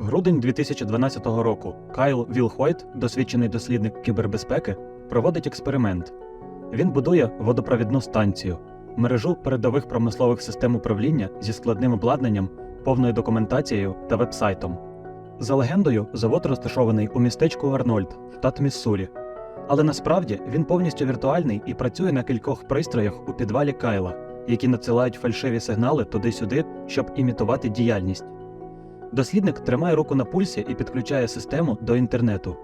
Грудень 2012 року Кайл Вілхойт, досвідчений дослідник кібербезпеки, проводить експеримент. Він будує водопровідну станцію, мережу передових промислових систем управління зі складним обладнанням, повною документацією та вебсайтом. За легендою, завод розташований у містечку Арнольд, штат Міссурі. Але насправді він повністю віртуальний і працює на кількох пристроях у підвалі Кайла, які надсилають фальшиві сигнали туди-сюди, щоб імітувати діяльність. Дослідник тримає руку на пульсі і підключає систему до інтернету.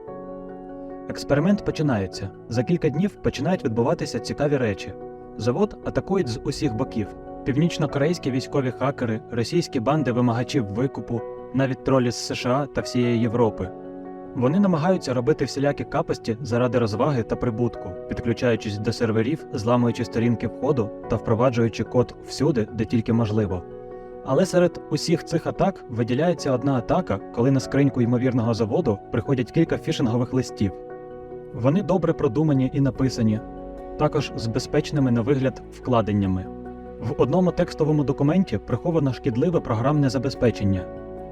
Експеримент починається. За кілька днів починають відбуватися цікаві речі. Завод атакують з усіх боків: північно-корейські військові хакери, російські банди вимагачів викупу, навіть тролі з США та всієї Європи. Вони намагаються робити всілякі капості заради розваги та прибутку, підключаючись до серверів, зламуючи сторінки входу та впроваджуючи код всюди, де тільки можливо. Але серед усіх цих атак виділяється одна атака, коли на скриньку ймовірного заводу приходять кілька фішингових листів. Вони добре продумані і написані, також з безпечними на вигляд вкладеннями. В одному текстовому документі приховано шкідливе програмне забезпечення.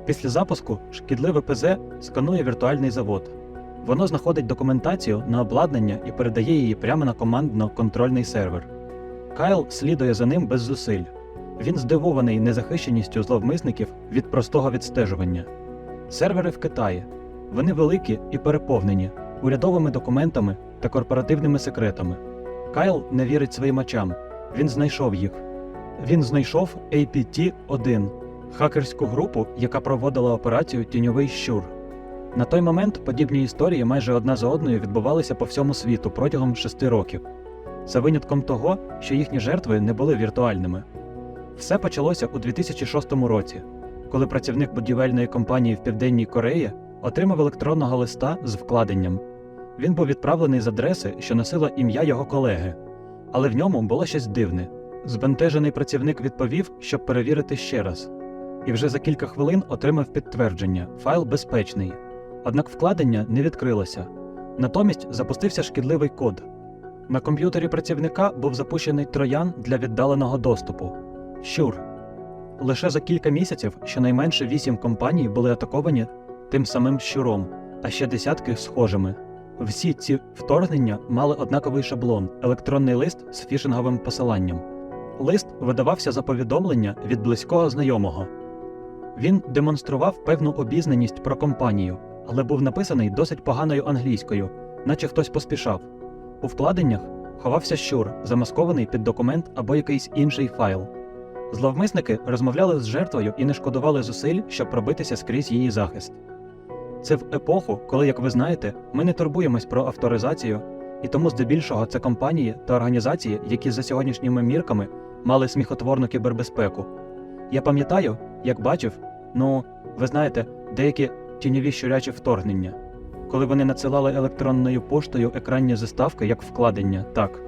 Після запуску шкідливе ПЗ сканує віртуальний завод. Воно знаходить документацію на обладнання і передає її прямо на командно-контрольний сервер. Кайл слідує за ним без зусиль. Він здивований незахищеністю зловмисників від простого відстежування. Сервери в Китаї. Вони великі і переповнені урядовими документами та корпоративними секретами. Кайл не вірить своїм очам. Він знайшов їх. Він знайшов APT-1 хакерську групу, яка проводила операцію Тіньовий щур. На той момент подібні історії майже одна за одною відбувалися по всьому світу протягом шести років, за винятком того, що їхні жертви не були віртуальними. Все почалося у 2006 році, коли працівник будівельної компанії в Південній Кореї отримав електронного листа з вкладенням. Він був відправлений з адреси, що носила ім'я його колеги, але в ньому було щось дивне. Збентежений працівник відповів, щоб перевірити ще раз, і вже за кілька хвилин отримав підтвердження: файл безпечний. Однак вкладення не відкрилося. Натомість запустився шкідливий код. На комп'ютері працівника був запущений троян для віддаленого доступу. Щур. Лише за кілька місяців щонайменше вісім компаній були атаковані тим самим щуром, а ще десятки схожими. Всі ці вторгнення мали однаковий шаблон електронний лист з фішинговим посиланням. Лист видавався за повідомлення від близького знайомого. Він демонстрував певну обізнаність про компанію, але був написаний досить поганою англійською, наче хтось поспішав. У вкладеннях ховався щур, замаскований під документ або якийсь інший файл. Зловмисники розмовляли з жертвою і не шкодували зусиль, щоб пробитися скрізь її захист. Це в епоху, коли, як ви знаєте, ми не турбуємось про авторизацію, і тому здебільшого це компанії та організації, які за сьогоднішніми мірками мали сміхотворну кібербезпеку. Я пам'ятаю, як бачив, ну, ви знаєте, деякі тіньові щурячі вторгнення, коли вони надсилали електронною поштою екранні заставки як вкладення, так.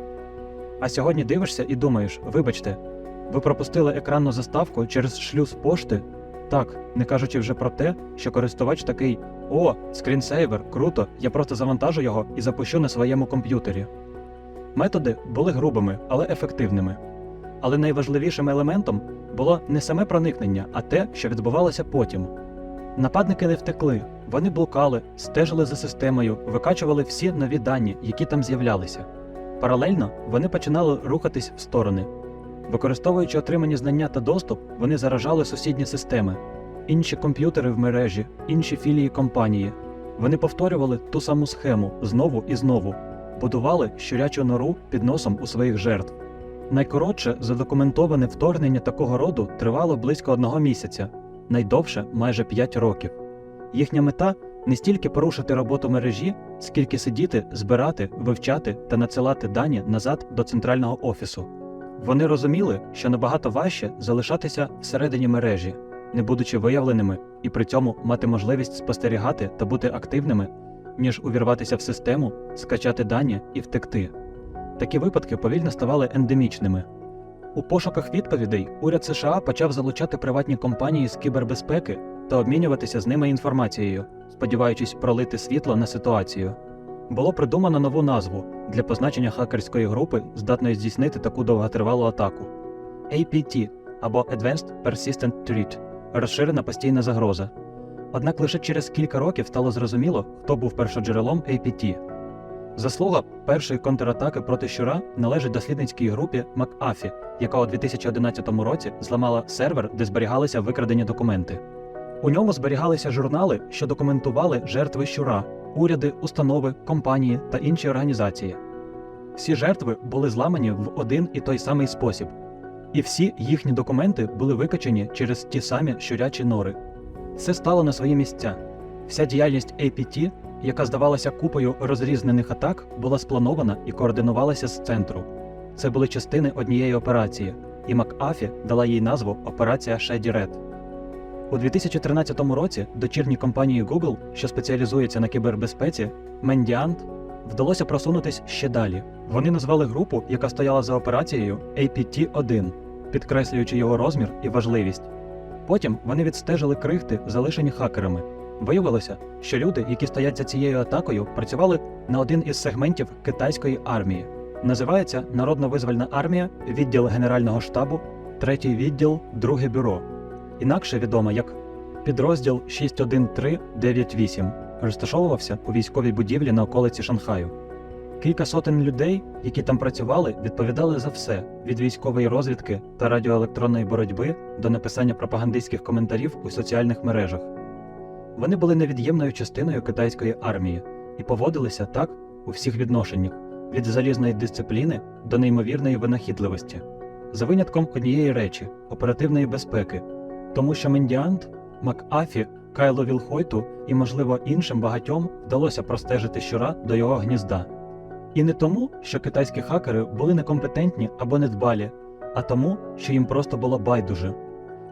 А сьогодні дивишся і думаєш, вибачте, ви пропустили екранну заставку через шлюз пошти? Так, не кажучи вже про те, що користувач такий: О, скрінсейвер, круто, я просто завантажу його і запущу на своєму комп'ютері. Методи були грубими, але ефективними. Але найважливішим елементом було не саме проникнення, а те, що відбувалося потім. Нападники не втекли, вони блукали, стежили за системою, викачували всі нові дані, які там з'являлися. Паралельно вони починали рухатись в сторони. Використовуючи отримані знання та доступ, вони заражали сусідні системи, інші комп'ютери в мережі, інші філії компанії. Вони повторювали ту саму схему знову і знову, будували щурячу нору під носом у своїх жертв. Найкоротше задокументоване вторгнення такого роду тривало близько одного місяця, найдовше майже 5 років. Їхня мета не стільки порушити роботу мережі, скільки сидіти, збирати, вивчати та надсилати дані назад до центрального офісу. Вони розуміли, що набагато важче залишатися всередині мережі, не будучи виявленими, і при цьому мати можливість спостерігати та бути активними, ніж увірватися в систему, скачати дані і втекти. Такі випадки повільно ставали ендемічними. У пошуках відповідей уряд США почав залучати приватні компанії з кібербезпеки та обмінюватися з ними інформацією, сподіваючись пролити світло на ситуацію. Було придумано нову назву для позначення хакерської групи, здатної здійснити таку довготривалу атаку APT або Advanced Persistent Threat – розширена постійна загроза. Однак лише через кілька років стало зрозуміло, хто був першоджерелом APT. Заслуга першої контратаки проти щура належить дослідницькій групі МакАФі, яка у 2011 році зламала сервер, де зберігалися викрадені документи. У ньому зберігалися журнали, що документували жертви щура, уряди, установи, компанії та інші організації. Всі жертви були зламані в один і той самий спосіб, і всі їхні документи були викачені через ті самі щурячі нори. Все стало на свої місця. Вся діяльність APT, яка здавалася купою розрізнених атак, була спланована і координувалася з центру. Це були частини однієї операції, і МакАфі дала їй назву Операція Shady Red. У 2013 році дочірній компанії Google, що спеціалізується на кібербезпеці, Mendiant, вдалося просунутись ще далі. Вони назвали групу, яка стояла за операцією APT-1, підкреслюючи його розмір і важливість. Потім вони відстежили крихти, залишені хакерами. Виявилося, що люди, які стоять за цією атакою, працювали на один із сегментів китайської армії. Називається Народно-визвольна армія, відділ Генерального штабу, третій відділ, друге бюро. Інакше відома як підрозділ 61398, розташовувався у військовій будівлі на околиці Шанхаю. Кілька сотень людей, які там працювали, відповідали за все від військової розвідки та радіоелектронної боротьби до написання пропагандистських коментарів у соціальних мережах. Вони були невід'ємною частиною китайської армії і поводилися так у всіх відношеннях від залізної дисципліни до неймовірної винахідливості, за винятком однієї речі оперативної безпеки, тому що Мендіант, МакАфі, Кайло Вілхойту і, можливо, іншим багатьом вдалося простежити щура до його гнізда. І не тому, що китайські хакери були некомпетентні або недбалі, а тому, що їм просто було байдуже.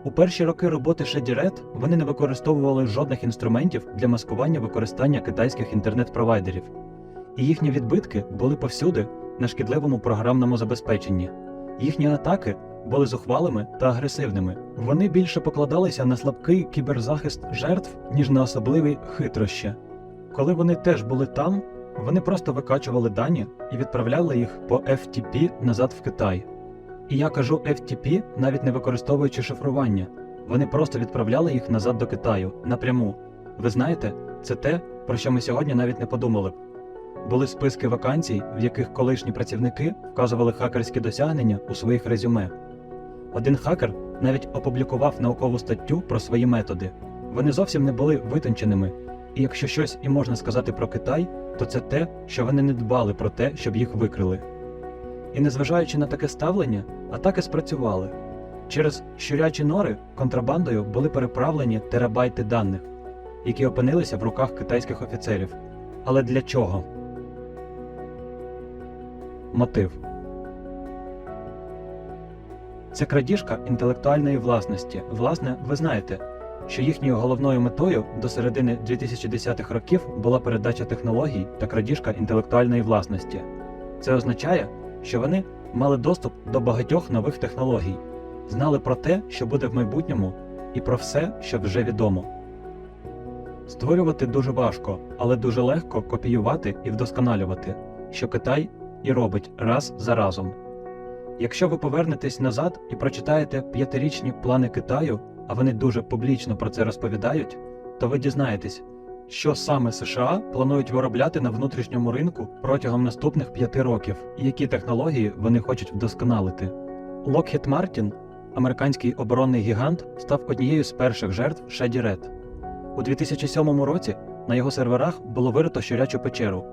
У перші роки роботи Red вони не використовували жодних інструментів для маскування використання китайських інтернет-провайдерів, і їхні відбитки були повсюди на шкідливому програмному забезпеченні. Їхні атаки були зухвалими та агресивними. Вони більше покладалися на слабкий кіберзахист жертв, ніж на особливі хитрощі. Коли вони теж були там, вони просто викачували дані і відправляли їх по FTP назад в Китай. І я кажу FTP, навіть не використовуючи шифрування. Вони просто відправляли їх назад до Китаю напряму. Ви знаєте, це те, про що ми сьогодні навіть не подумали. Були списки вакансій, в яких колишні працівники вказували хакерські досягнення у своїх резюме. Один хакер навіть опублікував наукову статтю про свої методи. Вони зовсім не були витонченими, і якщо щось і можна сказати про Китай, то це те, що вони не дбали про те, щоб їх викрили. І незважаючи на таке ставлення, атаки спрацювали. Через щурячі нори контрабандою були переправлені терабайти даних, які опинилися в руках китайських офіцерів. Але для чого? Мотив це крадіжка інтелектуальної власності. Власне, ви знаєте, що їхньою головною метою до середини 2010-х років була передача технологій та крадіжка інтелектуальної власності. Це означає, що вони мали доступ до багатьох нових технологій, знали про те, що буде в майбутньому, і про все, що вже відомо. Створювати дуже важко, але дуже легко копіювати і вдосконалювати, що Китай і робить раз за разом. Якщо ви повернетесь назад і прочитаєте п'ятирічні плани Китаю, а вони дуже публічно про це розповідають, то ви дізнаєтесь, що саме США планують виробляти на внутрішньому ринку протягом наступних п'яти років, і які технології вони хочуть вдосконалити. Lockheed Martin, американський оборонний гігант, став однією з перших жертв Shady Red. У 2007 році на його серверах було вирито щурячу печеру.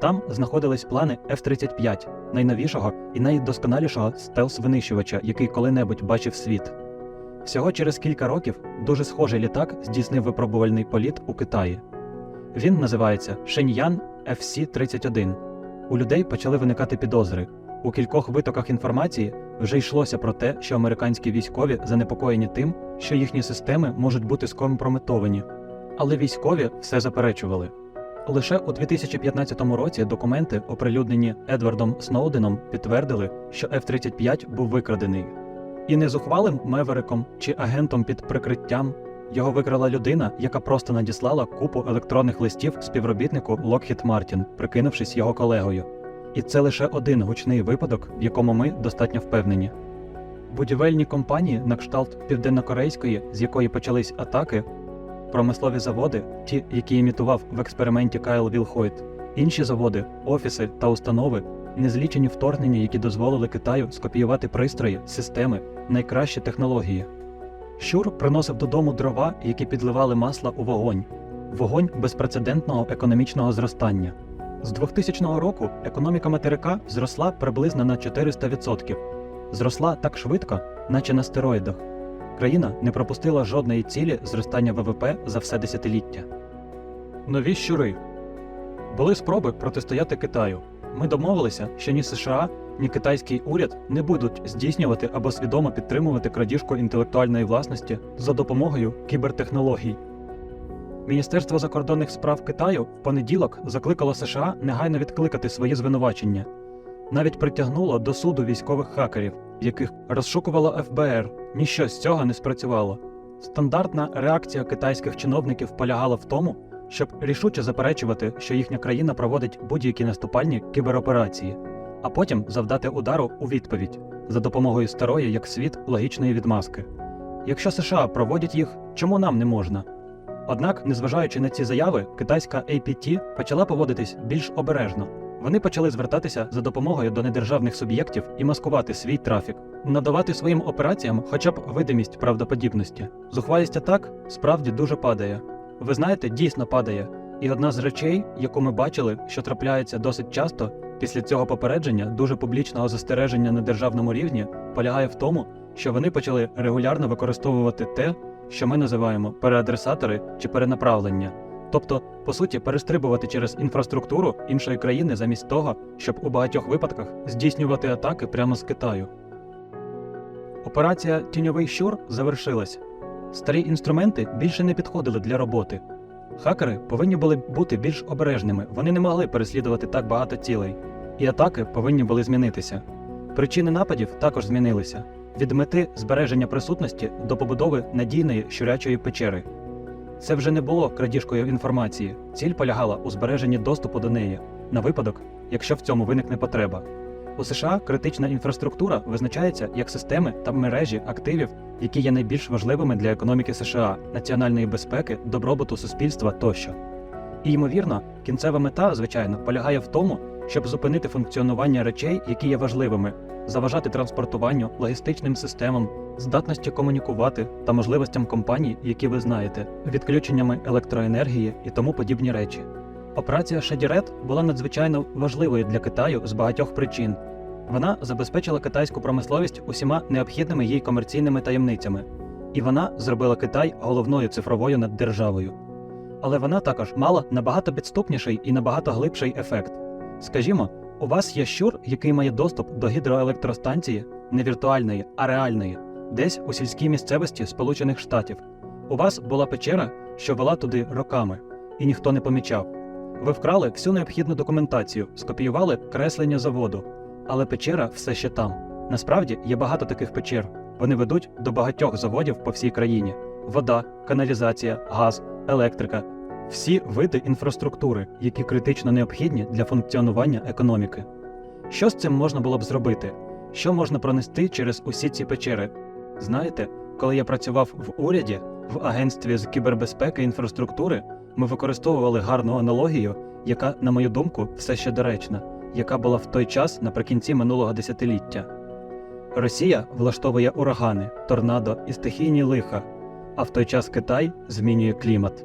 Там знаходились плани F-35, найновішого і найдосконалішого стелс-винищувача, який коли-небудь бачив світ. Всього через кілька років дуже схожий літак здійснив випробувальний політ у Китаї. Він називається Шеньян FC-31. У людей почали виникати підозри. У кількох витоках інформації вже йшлося про те, що американські військові занепокоєні тим, що їхні системи можуть бути скомпрометовані. Але військові все заперечували. Лише у 2015 році документи, оприлюднені Едвардом Сноуденом, підтвердили, що F-35 був викрадений. І не зухвалим мевериком чи агентом під прикриттям його викрала людина, яка просто надіслала купу електронних листів співробітнику Lockheed Martin, прикинувшись його колегою. І це лише один гучний випадок, в якому ми достатньо впевнені. Будівельні компанії на кшталт південнокорейської, з якої почались атаки, промислові заводи, ті, які імітував в експерименті Кайл Вілхойт, інші заводи, офіси та установи, незлічені вторгнення, які дозволили Китаю скопіювати пристрої, системи, найкращі технології. Щур приносив додому дрова, які підливали масла у вогонь, вогонь безпрецедентного економічного зростання. З 2000 року економіка материка зросла приблизно на 400%. Зросла так швидко, наче на стероїдах. Країна не пропустила жодної цілі зростання ВВП за все десятиліття. Нові щури були спроби протистояти Китаю. Ми домовилися, що ні США, ні китайський уряд не будуть здійснювати або свідомо підтримувати крадіжку інтелектуальної власності за допомогою кібертехнологій. Міністерство закордонних справ Китаю в понеділок закликало США негайно відкликати свої звинувачення. Навіть притягнуло до суду військових хакерів, яких розшукувало ФБР. Ніщо з цього не спрацювало. Стандартна реакція китайських чиновників полягала в тому, щоб рішуче заперечувати, що їхня країна проводить будь-які наступальні кібероперації, а потім завдати удару у відповідь за допомогою старої як світ логічної відмазки. Якщо США проводять їх, чому нам не можна? Однак, незважаючи на ці заяви, китайська APT почала поводитись більш обережно. Вони почали звертатися за допомогою до недержавних суб'єктів і маскувати свій трафік, надавати своїм операціям хоча б видимість правдоподібності. Зухвалість атак справді дуже падає. Ви знаєте, дійсно падає. І одна з речей, яку ми бачили, що трапляється досить часто після цього попередження дуже публічного застереження на державному рівні, полягає в тому, що вони почали регулярно використовувати те, що ми називаємо переадресатори чи перенаправлення. Тобто, по суті, перестрибувати через інфраструктуру іншої країни замість того, щоб у багатьох випадках здійснювати атаки прямо з Китаю. Операція Тіньовий щур завершилась. Старі інструменти більше не підходили для роботи. Хакери повинні були бути більш обережними, вони не могли переслідувати так багато цілей, і атаки повинні були змінитися. Причини нападів також змінилися від мети збереження присутності до побудови надійної щурячої печери. Це вже не було крадіжкою інформації, ціль полягала у збереженні доступу до неї на випадок, якщо в цьому виникне потреба. У США критична інфраструктура визначається як системи та мережі активів, які є найбільш важливими для економіки США, національної безпеки, добробуту суспільства тощо. І ймовірно, кінцева мета, звичайно, полягає в тому, щоб зупинити функціонування речей, які є важливими, заважати транспортуванню, логістичним системам, здатності комунікувати та можливостям компаній, які ви знаєте, відключеннями електроенергії і тому подібні речі. Операція Шадірет була надзвичайно важливою для Китаю з багатьох причин. Вона забезпечила китайську промисловість усіма необхідними їй комерційними таємницями, і вона зробила Китай головною цифровою наддержавою. Але вона також мала набагато підступніший і набагато глибший ефект. Скажімо, у вас є щур, який має доступ до гідроелектростанції не віртуальної, а реальної, десь у сільській місцевості Сполучених Штатів. У вас була печера, що вела туди роками, і ніхто не помічав. Ви вкрали всю необхідну документацію, скопіювали креслення заводу, але печера все ще там. Насправді є багато таких печер. Вони ведуть до багатьох заводів по всій країні: вода, каналізація, газ, електрика всі види інфраструктури, які критично необхідні для функціонування економіки. Що з цим можна було б зробити? Що можна пронести через усі ці печери? Знаєте, коли я працював в уряді, в агентстві з кібербезпеки інфраструктури, ми використовували гарну аналогію, яка, на мою думку, все ще доречна, яка була в той час наприкінці минулого десятиліття. Росія влаштовує урагани, торнадо і стихійні лиха, а в той час Китай змінює клімат.